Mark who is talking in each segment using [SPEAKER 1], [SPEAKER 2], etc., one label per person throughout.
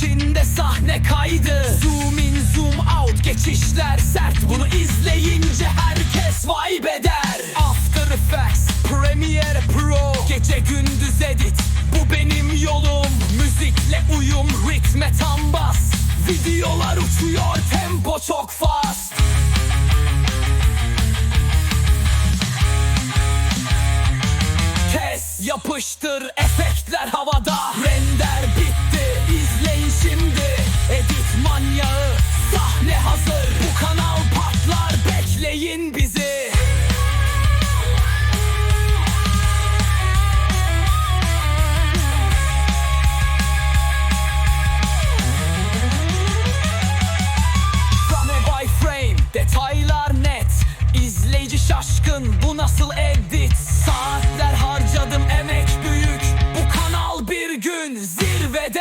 [SPEAKER 1] içinde sahne kaydı. Zoom in zoom out geçişler sert. Bunu izleyince herkes vibe eder. After Effects, Premiere Pro. Gece gündüz edit, bu benim yolum. Müzikle uyum, ritme tam bas. Videolar uçuyor, tempo çok fazla. Yapıştır efektler havada. Render bitti izleyin şimdi. Edit manyağı sahne hazır. Bu kanal patlar bekleyin bizi. Frame by frame detaylar net. İzleyici şaşkın bu nasıl edit zirvede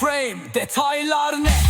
[SPEAKER 1] frame Detaylar ne?